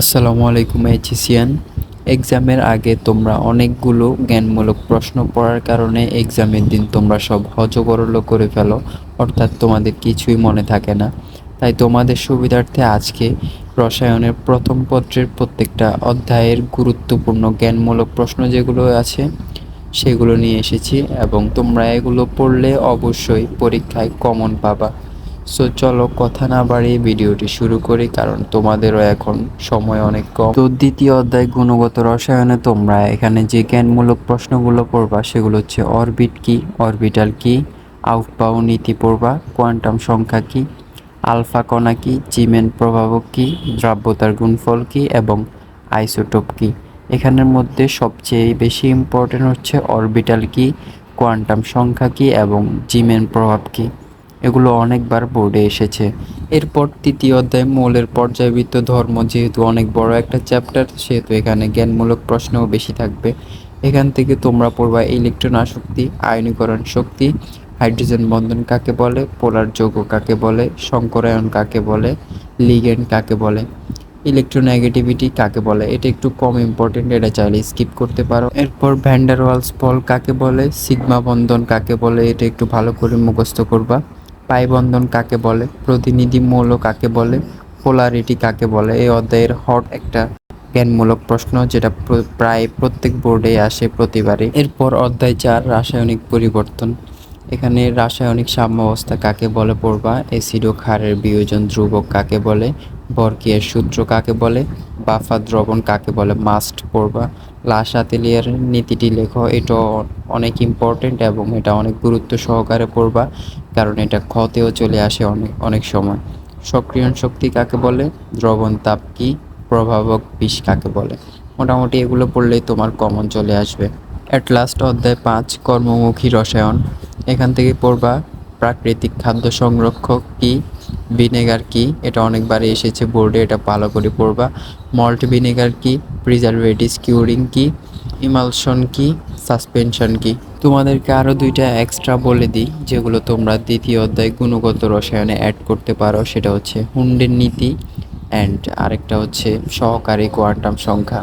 আসসালামু আলাইকুম এইচএসিয়ান এক্সামের আগে তোমরা অনেকগুলো জ্ঞানমূলক প্রশ্ন পড়ার কারণে এক্সামের দিন তোমরা সব হজবরল করে ফেলো, অর্থাৎ তোমাদের কিছুই মনে থাকে না। তাই তোমাদের সুবিধার্থে আজকে রসায়নের প্রথম পত্রের প্রত্যেকটা অধ্যায়ের গুরুত্বপূর্ণ জ্ঞানমূলক প্রশ্ন যেগুলো আছে, সেগুলো নিয়ে এসেছি এবং তোমরা এগুলো পড়লে অবশ্যই পরীক্ষায় কমন পাবা। সো চলো কথা না বাড়িয়ে ভিডিওটি শুরু করি, কারণ তোমাদেরও এখন সময় অনেক কম। তো দ্বিতীয় অধ্যায় গুণগত রসায়নে তোমরা এখানে যে জ্ঞানমূলক প্রশ্নগুলো পড়বা, সেগুলো হচ্ছে অরবিট কি, অরবিটাল কি আউটপাও নীতি পড়বা, কোয়ান্টাম সংখ্যা কি, আলফা কণা কি জিমেন প্রভাবক কি, দ্রাব্যতার গুণফল কি, এবং আইসোটোপ কি। এখানের মধ্যে সবচেয়ে বেশি ইম্পর্টেন্ট হচ্ছে অরবিটাল কি, কোয়ান্টাম সংখ্যা কি, এবং জিমেন প্রভাব কি। এগুলো অনেকবার বোর্ডে এসেছে। এরপর তৃতীয় অধ্যায় মৌলের পর্যায়বৃত্ত ধর্ম যেহেতু অনেক বড় একটা চ্যাপ্টার, সেহেতু এখানে জ্ঞানমূলক প্রশ্নও বেশি থাকবে। এখান থেকে তোমরা পড়বা ইলেকট্রন আসক্তি, আয়নীকরণ শক্তি, হাইড্রোজেন বন্ধন কাকে বলে, পোলার যৌগ কাকে বলে সংকরায়ন কাকে বলে, লিগেন্ড কাকে বলে, ইলেকট্রোনেগেটিভিটি কাকে বলে, এটা একটু কম ইম্পর্টেন্ট, এটা চাইলে স্কিপ করতে পারো। এরপর ভ্যান্ডারওয়ালস বল কাকে বলে, সিগমা বন্ধন কাকে বলে, এটা একটু ভালো করে মুখস্থ করবা। পাই বন্ধন কাকে বলে, প্রতিনিধি মৌল কাকে বলে, পোলারিটি কাকে বলে, এই অধ্যায়ের হট একটা জ্ঞানমূলক প্রশ্ন যেটা প্রায় প্রত্যেক বোর্ডে আসে প্রতিবারে এরপর অধ্যায় চার, রাসায়নিক পরিবর্তন। এখানে রাসায়নিক সাম্যাবস্থা কাকে বলে পড়বা অ্যাসিড ও ক্ষারের বিয়োজন ধ্রুবক কাকে বলে বরকিয়ার সূত্র কাকে বলে? বাফা দ্রবণ কাকে বলে? মাস্ট পড়বা। লাশ আতেলিয়ার নীতিটি লেখো, এটা অনেক ইম্পর্টেন্ট এবং এটা অনেক গুরুত্ব সহকারে পড়বা, কারণ এটা ক্ষতেও চলে আসে অনেক অনেক সময়। সক্রিয়ণ শক্তি কাকে বলে? দ্রবণ তাপ কি? প্রভাবক বিষ কাকে বলে? মোটামুটি এগুলো পড়লেই তোমার কমন চলে আসবে। অ্যাট লাস্ট অধ্যায় পাঁচ, কর্মমুখী রসায়ন। এখান থেকে পড়বা, প্রাকৃতিক খাদ্য সংরক্ষক কি? ভিনেগার কি? এটা অনেকবারই এসেছে বোর্ডে, এটা ভালো করে পড়বা। মল্ট ভিনেগার কি? প্রিজারভেটিভস কিউরিং কি? ইমালশন কি? সাসপেনশন কি? তোমাদেরকে আরও দুইটা এক্সট্রা বলে দিই, যেগুলো তোমরা দ্বিতীয় অধ্যায় গুণগত রসায়নে অ্যাড করতে পারো। সেটা হচ্ছে হুন্ডের নীতি অ্যান্ড আরেকটা হচ্ছে সহকারী কোয়ান্টাম সংখ্যা।